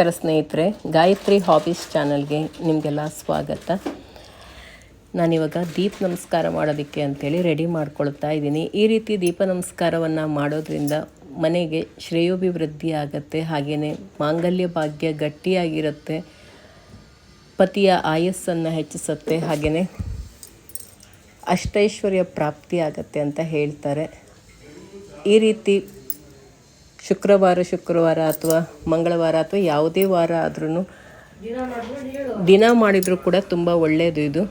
ನಮಸ್ಕಾರ ಸ್ನೇಹಿತರೆ, ಗಾಯತ್ರಿ ಹಾಬೀಸ್ ಚಾನಲ್ಗೆ ನಿಮಗೆಲ್ಲ ಸ್ವಾಗತ. ನಾನಿವಾಗ ದೀಪ ನಮಸ್ಕಾರ ಮಾಡೋದಕ್ಕೆ ಅಂಥೇಳಿ ರೆಡಿ ಮಾಡ್ಕೊಳ್ತಾ ಇದ್ದೀನಿ. ಈ ರೀತಿ ದೀಪ ನಮಸ್ಕಾರವನ್ನು ಮಾಡೋದ್ರಿಂದ ಮನೆಗೆ ಶ್ರೇಯೋಭಿವೃದ್ಧಿ ಆಗತ್ತೆ ಹಾಗೆಯೇ ಮಾಂಗಲ್ಯ ಭಾಗ್ಯ ಗಟ್ಟಿಯಾಗಿರುತ್ತೆ, ಪತಿಯ ಆಯಸ್ಸನ್ನು ಹೆಚ್ಚಿಸುತ್ತೆ ಹಾಗೆಯೇ ಅಷ್ಟೈಶ್ವರ್ಯ ಪ್ರಾಪ್ತಿ ಆಗತ್ತೆ ಅಂತ ಹೇಳ್ತಾರೆ. ಈ ರೀತಿ ಶುಕ್ರವಾರ ಶುಕ್ರವಾರ ಅಥವಾ ಮಂಗಳವಾರ ಅಥವಾ ಯಾವುದೇ ವಾರ ಆದ್ರೂ ದಿನ ಮಾಡಿದರೂ ಕೂಡ ತುಂಬ ಒಳ್ಳೆಯದು ಇದು.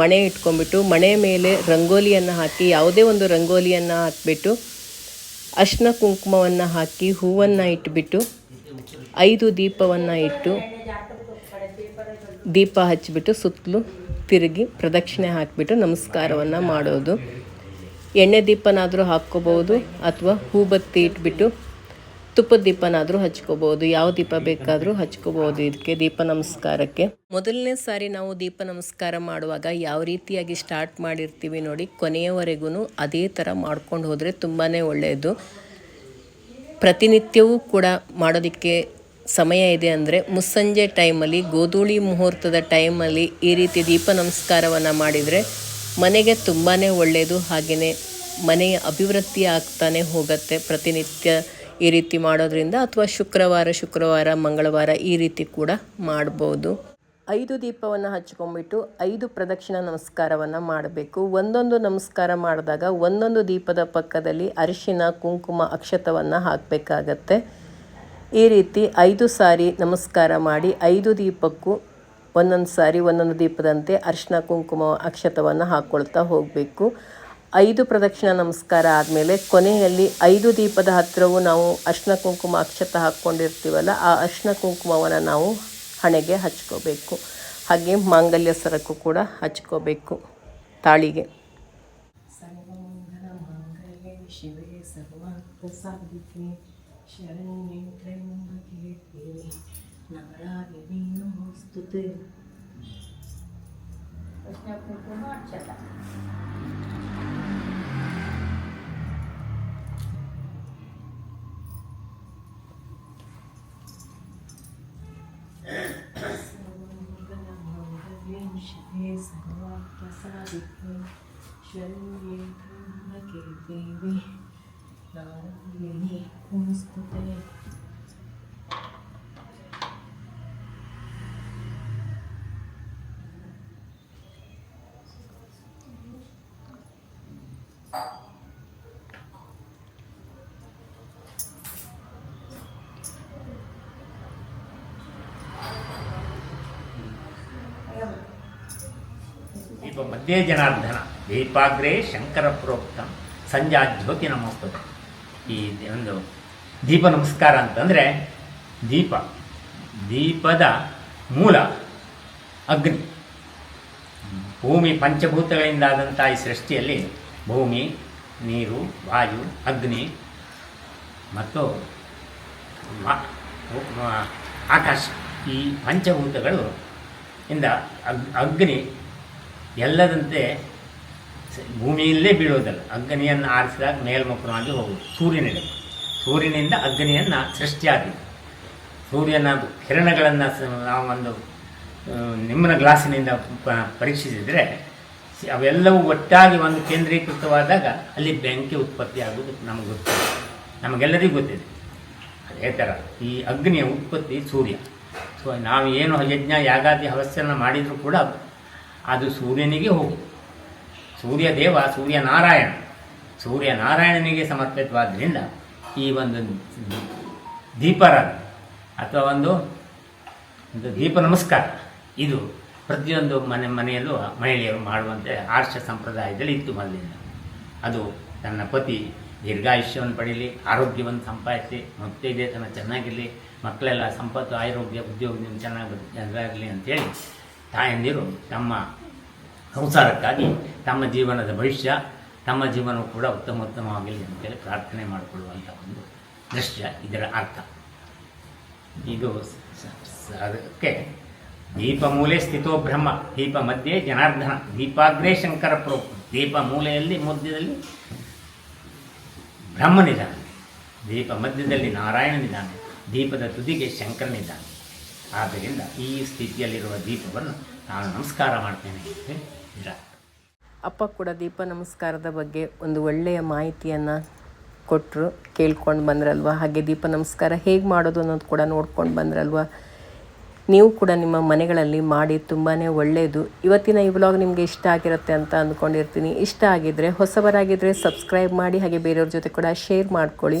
ಮಣೆ ಇಟ್ಕೊಂಡ್ಬಿಟ್ಟು ಮಣೆ ಮೇಲೆ ರಂಗೋಲಿಯನ್ನು ಹಾಕಿ, ಯಾವುದೇ ಒಂದು ರಂಗೋಲಿಯನ್ನು ಹಾಕಿಬಿಟ್ಟು ಅರ್ಶಿನ ಕುಂಕುಮವನ್ನು ಹಾಕಿ ಹೂವನ್ನು ಇಟ್ಬಿಟ್ಟು, ಐದು ದೀಪವನ್ನು ಇಟ್ಟು ದೀಪ ಹಚ್ಚಿಬಿಟ್ಟು ಸುತ್ತಲೂ ತಿರುಗಿ ಪ್ರದಕ್ಷಿಣೆ ಹಾಕಿಬಿಟ್ಟು ನಮಸ್ಕಾರವನ್ನು ಮಾಡೋದು. ಎಣ್ಣೆ ದೀಪನಾದರೂ ಹಾಕ್ಕೋಬೋದು ಅಥವಾ ಹೂಬತ್ತಿ ಇಟ್ಬಿಟ್ಟು ತುಪ್ಪದ ದೀಪನಾದರೂ ಹಚ್ಕೋಬೋದು, ಯಾವ ದೀಪ ಬೇಕಾದರೂ ಹಚ್ಕೋಬೋದು ಇದಕ್ಕೆ ದೀಪ ನಮಸ್ಕಾರಕ್ಕೆ. ಮೊದಲನೇ ಸಾರಿ ನಾವು ದೀಪ ನಮಸ್ಕಾರ ಮಾಡುವಾಗ ಯಾವ ರೀತಿಯಾಗಿ ಸ್ಟಾರ್ಟ್ ಮಾಡಿರ್ತೀವಿ ನೋಡಿ ಕೊನೆಯವರೆಗೂ ಅದೇ ಥರ ಮಾಡ್ಕೊಂಡು ಹೋದರೆ ತುಂಬಾ ಒಳ್ಳೆಯದು ಪ್ರತಿನಿತ್ಯವೂ ಕೂಡ ಮಾಡೋದಕ್ಕೆ ಸಮಯ ಇದೆ ಅಂದರೆ ಮುಸ್ಸಂಜೆ ಟೈಮಲ್ಲಿ ಗೋಧೂಳಿ ಮುಹೂರ್ತದ ಟೈಮಲ್ಲಿ ಈ ರೀತಿ ದೀಪ ನಮಸ್ಕಾರವನ್ನು ಮಾಡಿದರೆ ಮನೆಗೆ ತುಂಬಾ ಒಳ್ಳೆಯದು ಹಾಗೆಯೇ ಮನೆಯ ಅಭಿವೃದ್ಧಿ ಆಗ್ತಾನೆ ಹೋಗುತ್ತೆ ಪ್ರತಿನಿತ್ಯ. ಈ ರೀತಿ ಮಾಡೋದ್ರಿಂದ ಅಥವಾ ಶುಕ್ರವಾರ ಶುಕ್ರವಾರ, ಮಂಗಳವಾರ ಈ ರೀತಿ ಕೂಡ ಮಾಡ್ಬೋದು. ಐದು ದೀಪವನ್ನು ಹಚ್ಕೊಂಡ್ಬಿಟ್ಟು ಐದು ಪ್ರದಕ್ಷಿಣ ನಮಸ್ಕಾರವನ್ನು ಮಾಡಬೇಕು. ಒಂದೊಂದು ನಮಸ್ಕಾರ ಮಾಡಿದಾಗ ಒಂದೊಂದು ದೀಪದ ಪಕ್ಕದಲ್ಲಿ ಅರಿಶಿನ, ಕುಂಕುಮ, ಅಕ್ಷತವನ್ನು ಹಾಕಬೇಕಾಗತ್ತೆ. ಈ ರೀತಿ ಐದು ಸಾರಿ ನಮಸ್ಕಾರ ಮಾಡಿ ಐದು ದೀಪಕ್ಕೂ ಒಂದೊಂದು ಸಾರಿ ಒಂದೊಂದು ದೀಪದಂತೆ ಅರಿಶಿನ, ಕುಂಕುಮ, ಅಕ್ಷತವನ್ನು ಹಾಕ್ಕೊಳ್ತಾ ಹೋಗಬೇಕು. ಐದು ಪ್ರದಕ್ಷಿಣ ನಮಸ್ಕಾರ ಆದಮೇಲೆ ಕೊನೆಯಲ್ಲಿ ಐದು ದೀಪದ ಹತ್ತಿರವೂ ನಾವು ಅರ್ಶಿನ ಕುಂಕುಮ ಅಕ್ಷತ ಹಾಕ್ಕೊಂಡಿರ್ತೀವಲ್ಲ, ಆ ಅರ್ಶಿನ ಕುಂಕುಮವನ್ನು ನಾವು ಹಣೆಗೆ ಹಚ್ಕೋಬೇಕು. ಹಾಗೆ ಮಾಂಗಲ್ಯ ಸರಕು ಕೂಡ ಹಚ್ಕೋಬೇಕು ತಾಳಿಗೆ. Sarvamangala Like a baby. Thank you. ದೀಪ ಮಧ್ಯೆ ಜನಾರ್ಧನ ದೀಪಾಗ್ರೇ ಶಂಕರ ಪ್ರೋಕ್ತ. ಸಂಜಾ ಜ್ಯೋತಿ ನಮಸ್ತದೆ ಈ ಒಂದು ದೀಪ ನಮಸ್ಕಾರ ಅಂತಂದರೆ ದೀಪ. ದೀಪದ ಮೂಲ ಅಗ್ನಿ. ಭೂಮಿ ಪಂಚಭೂತಗಳಿಂದಾದಂಥ ಈ ಸೃಷ್ಟಿಯಲ್ಲಿ ಭೂಮಿ, ನೀರು, ವಾಯು, ಅಗ್ನಿ ಮತ್ತು ಆಕಾಶ ಈ ಪಂಚಭೂತಗಳು ಇಂದ ಅಗ್, ಅಗ್ನಿ ಎಲ್ಲದಂತೆ ಭೂಮಿಯಲ್ಲೇ ಬೀಳೋದಲ್ಲ, ಅಗ್ನಿಯನ್ನು ಆರಿಸಿದಾಗ ಮೇಲ್ಮುಖವಾಗಿ ಹೋಗೋದು ಸೂರ್ಯನಿಗೆ ಸೂರ್ಯನಿಂದ ಅಗ್ನಿಯನ್ನು ಸೃಷ್ಟಿಯಾಗಿದೆ. ಸೂರ್ಯನ ಕಿರಣಗಳನ್ನು ಒಂದು ನಿಮ್ಮನ ಗ್ಲಾಸಿನಿಂದ ಪರೀಕ್ಷಿಸಿದರೆ ಅವೆಲ್ಲವೂ ಒಟ್ಟಾಗಿ ಒಂದು ಕೇಂದ್ರೀಕೃತವಾದಾಗ ಅಲ್ಲಿ ಬೆಂಕಿ ಉತ್ಪತ್ತಿ ನಮಗೆ ಗೊತ್ತಿದೆ. ನಮಗೆಲ್ಲರಿಗೂ ಗೊತ್ತಿದೆ. ಅದೇ ಥರ ಈ ಅಗ್ನಿಯ ಉತ್ಪತ್ತಿ ಸೂರ್ಯ. ಸೊ ನಾವು ಏನು ಯಜ್ಞ, ಯಾಗಾದಿ ಹವಸ್ಸನ್ನು ಮಾಡಿದರೂ ಕೂಡ ಅದು ಸೂರ್ಯನಿಗೆ ಹೋಗು. ಸೂರ್ಯ ದೇವ, ಸೂರ್ಯ ನಾರಾಯಣ. ಸೂರ್ಯ ನಾರಾಯಣನಿಗೆ ಸಮರ್ಪಿತವಾದ್ದರಿಂದ ಈ ಒಂದು ದೀಪರ ಅಥವಾ ಒಂದು ಒಂದು ದೀಪ ನಮಸ್ಕಾರ, ಇದು ಪ್ರತಿಯೊಂದು ಮನೆ, ಮನೆಯಲ್ಲೂ ಮಹಿಳೆಯರು ಮಾಡುವಂತೆ ಆರ್ಷ ಸಂಪ್ರದಾಯದಲ್ಲಿ ಇತ್ತು ಮೊದಲಿಂದ ಅದು ತನ್ನ ಪತಿ ದೀರ್ಘಾಯುಷ್ಯವನ್ನು ಪಡೀಲಿ, ಆರೋಗ್ಯವನ್ನು ಸಂಪಾದಿಸಿ ಮುತ್ತೈದೆ ತನ್ನ ಚೆನ್ನಾಗಿರಲಿ, ಮಕ್ಕಳೆಲ್ಲ ಸಂಪತ್ತು, ಆರೋಗ್ಯ, ಉದ್ಯೋಗದಿಂದ ಚೆನ್ನಾಗಿ ಜನರಾಗಲಿ ಅಂತೇಳಿ ತಾಯಂದಿರು ತಮ್ಮ ಸಂಸಾರಕ್ಕಾಗಿ, ತಮ್ಮ ಜೀವನದ ಭವಿಷ್ಯ, ತಮ್ಮ ಜೀವನವು ಕೂಡ ಉತ್ತಮ ಉತ್ತಮವಾಗಲಿ ಅಂತೇಳಿ ಪ್ರಾರ್ಥನೆ ಮಾಡಿಕೊಳ್ಳುವಂಥ ಒಂದು ದೃಶ್ಯ ಇದರ ಅರ್ಥ. ಇದು ಅದಕ್ಕೆ ದೀಪ ಮೂಲೆ ಸ್ಥಿತೋ ಬ್ರಹ್ಮ, ದೀಪ ಮಧ್ಯೆ ಜನಾರ್ದನ, ದೀಪಾಗ್ರೇ ಶಂಕರ ಪ್ರೋಕ್ತ ದೀಪ ಮೂಲೆಯಲ್ಲಿ, ಮಧ್ಯದಲ್ಲಿ ಬ್ರಹ್ಮನಿದ್ದಾನೆ. ದೀಪ ಮಧ್ಯದಲ್ಲಿ ನಾರಾಯಣನಿದ್ದಾನೆ. ದೀಪದ ತುದಿಗೆ ಶಂಕರನಿದ್ದಾನೆ. ಆದ್ದರಿಂದ ಈ ಸ್ಥಿತಿಯಲ್ಲಿರುವ ದೀಪವನ್ನು ನಾನು ನಮಸ್ಕಾರ ಮಾಡ್ತೇನೆ ಅಂತ ಅಪ್ಪ ಕೂಡ ದೀಪ ನಮಸ್ಕಾರದ ಬಗ್ಗೆ ಒಂದು ಒಳ್ಳೆಯ ಮಾಹಿತಿಯನ್ನು ಕೊಟ್ಟರು ಕೇಳ್ಕೊಂಡು ಬಂದ್ರಲ್ವ? ಹಾಗೆ ದೀಪ ನಮಸ್ಕಾರ ಹೇಗೆ ಮಾಡೋದು ಅನ್ನೋದು ಕೂಡ ನೋಡ್ಕೊಂಡು ಬಂದ್ರಲ್ವ? ನೀವು ಕೂಡ ನಿಮ್ಮ ಮನೆಗಳಲ್ಲಿ ಮಾಡಿ ತುಂಬಾ ಒಳ್ಳೆಯದು ಇವತ್ತಿನ ಈ ವ್ಲಾಗ್ ನಿಮಗೆ ಇಷ್ಟ ಆಗಿರುತ್ತೆ ಅಂತ ಅಂದ್ಕೊಂಡಿರ್ತೀನಿ. ಇಷ್ಟ ಆಗಿದ್ದರೆ ಹೊಸಬರಾಗಿದ್ದರೆ ಸಬ್ಸ್ಕ್ರೈಬ್ ಮಾಡಿ, ಹಾಗೆ ಬೇರೆಯವ್ರ ಜೊತೆ ಕೂಡ ಶೇರ್ ಮಾಡ್ಕೊಳ್ಳಿ.